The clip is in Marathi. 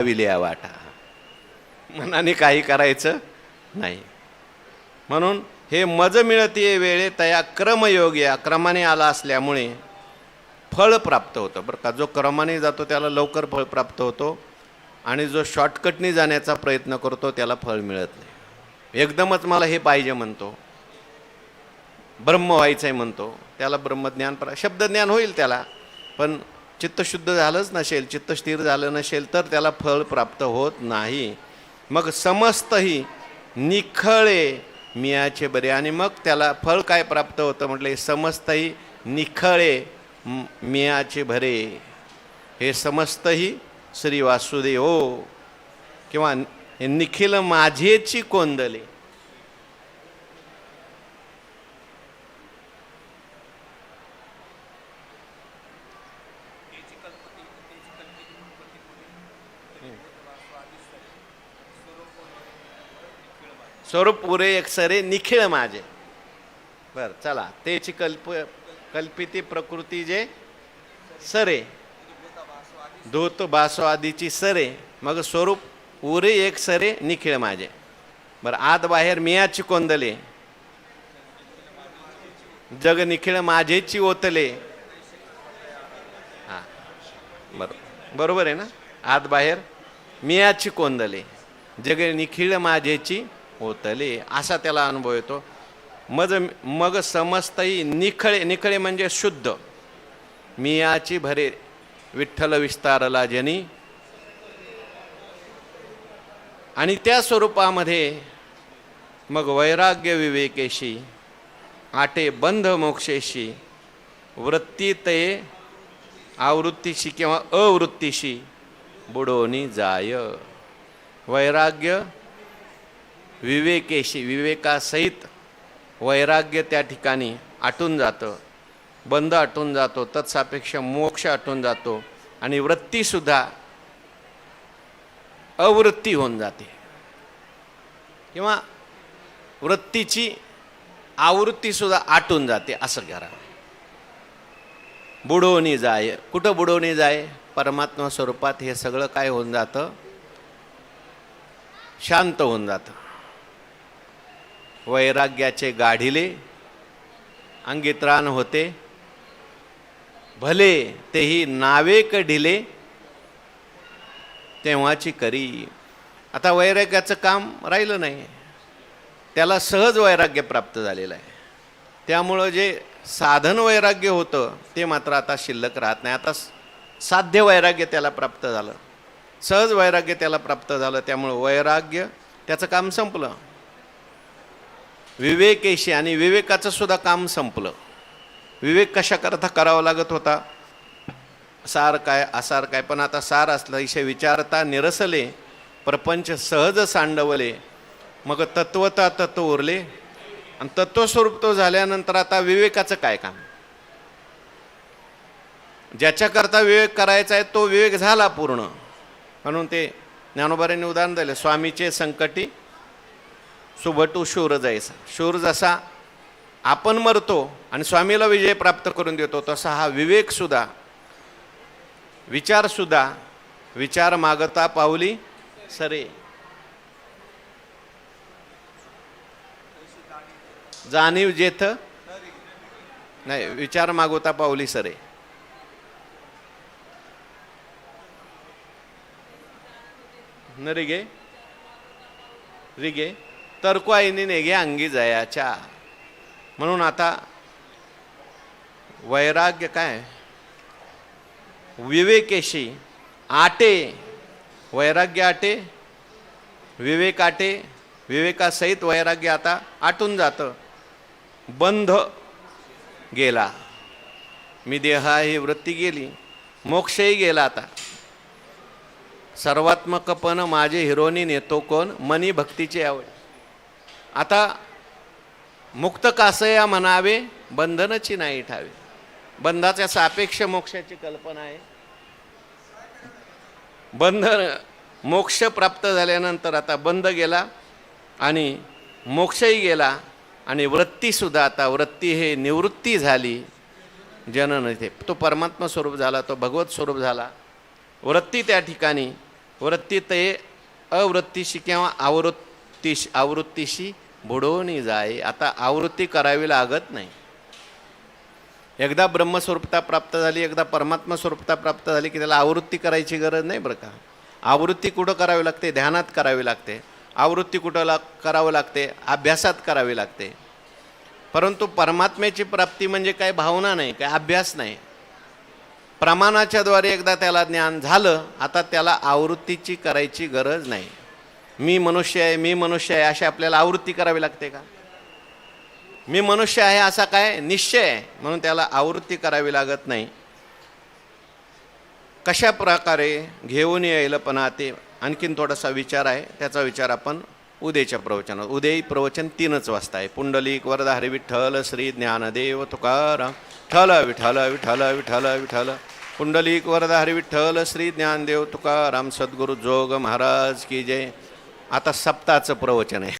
विलिया वाटा. मनाने काही करायचं नाही. म्हणून हे मज मिळतीये वेळे तया क्रमयोग या क्रमाने आला असल्यामुळे फळ प्राप्त होतं. बरं का जो क्रमाने जातो त्याला लवकर फळ प्राप्त होतो आणि जो शॉर्टकटने जाण्याचा प्रयत्न करतो त्याला फळ मिळत नाही. एकदमच मला हे पाहिजे म्हणतो. ब्रह्म व्हायचं आहे म्हणतो. त्याला ब्रह्मज्ञान प्रा शब्दज्ञान होईल त्याला पण चित्तशुद्ध झालंच नसेल चित्त स्थिर झालं नसेल तर त्याला फळ प्राप्त होत नाही. मग समस्तही निखळे मियाचे बरे. आणि मग त्याला फळ काय प्राप्त होतं म्हटले समस्तही निखळे मियाचे भरे. हे समस्तही श्री वासुदेव. हो किंवा हे निखिल माझेची कोंदले. स्वरूप उरे एक सरे निखिळ माझे. बर चला. तेची कल्प कल्पिती प्रकृती जे सरे. धूत बासो आदीची सरे. मग स्वरूप उरे एक सरे निखिळ माझे. बरं आत बाहेर मियाची कोंदले. जग निखिळ माझेची ओतले. हा बरोबर बरोबर आहे ना? आत बाहेर मियाची कोंदले. जग निखिळ माझेची होतली असा त्याला अनुभव येतो. मग मग समस्तही निखळे निखळे म्हणजे शुद्ध. मियाची भरे विठ्ठल विस्तारला जनी. आणि त्या स्वरूपामध्ये मग वैराग्य विवेकेशी आटे बंध मोक्षेशी वृत्तीतये आवृत्तीशी किंवा अवृत्तीशी बुडवणी जाय. वैराग्य विवेकेशी विवेकासहित वैराग्य त्या ठिकाणी आटून जातं. बंद आटून जातो तत्सापेक्ष मोक्ष आटून जातो आणि वृत्तीसुद्धा अवृत्ती होऊन जाते. किंवा वृत्तीची आवृत्तीसुद्धा आटून जाते असं करा. बुडवणी जाय. कुठं बुडवणी जाय? परमात्मा स्वरूपात हे सगळं काय होऊन जातं? शांत होऊन जातं. वैराग्याचे गाढिले अंगित्राण होते. भले तेही नावेक ढिले तेव्हाची करी. आता वैराग्याचं काम राहिलं नाही. त्याला सहज वैराग्य प्राप्त झालेलं आहे. त्यामुळं जे साधन वैराग्य होतं ते मात्र आता शिल्लक राहत नाही. आता साध्य वैराग्य त्याला प्राप्त झालं. सहज वैराग्य त्याला प्राप्त झालं. त्यामुळं वैराग्य त्याचं काम संपलं. विवेकेशी आणि विवेकाचं सुद्धा काम संपलं. विवेक कशाकरता करावा लागत होता? सार काय असार काय? पण आता सार असलं विचारता निरसले प्रपंच सहज सांडवले. मग तत्वता तत्व उरले. आणि तत्वस्वरूप तो झाल्यानंतर आता विवेकाचं काय काम? ज्याच्याकरता विवेक करायचा आहे तो विवेक झाला पूर्ण. म्हणून ते ज्ञानोबाऱ्यांनी उदाहरण दिलं स्वामीचे संकटी सुभटू शूर जायचा शूर जसा आपण मरतो आणि स्वामीला विजय प्राप्त करून देतो तसा हा विवेकसुद्धा विचारसुद्धा विचार मागता पावली सरे. जाणीव जेथ नाही विचार मागवता पावली सरे. न रिगे रिगे. तरको नेगे अंगी जयाच्या. म्हणून आता वैराग्य काय? विवेकेशी आटे. वैराग्य आटे विवेक आटे विवेकासहित वैराग्य आता आटून जातं. बंध गेला. मी देहा ही वृत्ती गेली मोक्षही गेला आता. सर्वात्मकपण माझे हिरोनी नेतो कोण? मनी भक्तीची आवड. आता मुक्त कासया म्हणावे बंधनची नाही ठावे. बंधाच्या सापेक्ष मोक्षाची कल्पना आहे. बंधन मोक्ष प्राप्त झाल्यानंतर आता बंध गेला आणि मोक्षही गेला आणि वृत्तीसुद्धा आता वृत्ती हे निवृत्ती झाली. जनन इथे. तो परमात्मा स्वरूप झाला तो भगवत स्वरूप झाला. वृत्ती त्या ठिकाणी. वृत्ती ते अवृत्तीशी किंवा आवृत्तीशी आवृत्तीशी बुडवून जाय आता आवृत्ती करावी लागत नाही. एकदा ब्रह्मस्वरूपता प्राप्त झाली एकदा परमात्मा स्वरूपता प्राप्त झाली की त्याला आवृत्ती करायची गरज नाही बरं का. आवृत्ती कुठं करावी लागते? ध्यानात करावी लागते. आवृत्ती कुठं ला करावं लागते? अभ्यासात करावी लागते. परंतु परमात्म्याची प्राप्ती म्हणजे काय? भावना नाही काय? अभ्यास नाही. प्रमाणाच्या द्वारे एकदा त्याला ज्ञान झालं आता त्याला आवृत्तीची करायची गरज नाही. मी मनुष्य आहे मी मनुष्य आहे अशी आपल्याला आवृत्ती करावी लागते का? मी मनुष्य आहे असा काय? निश्चय आहे. म्हणून त्याला आवृत्ती करावी लागत नाही. कशा प्रकारे घेऊन येईल पण ते आणखीन थोडासा विचार आहे. त्याचा विचार आपण उद्याच्या प्रवचनात उद्याही प्रवचन तीनच वाजता आहे. पुंडलिक वरदाहरी विठ्ठल श्री ज्ञानदेव तुकाराम. ठल विठ्ठल विठ्ठल विठ्ठल विठ्ठल. पुंडलिक वरदाहरी विठ्ठल श्री ज्ञानदेव तुकाराम. सद्गुरू जोग महाराज की जय. आता सप्ताचं प्रवचन आहे.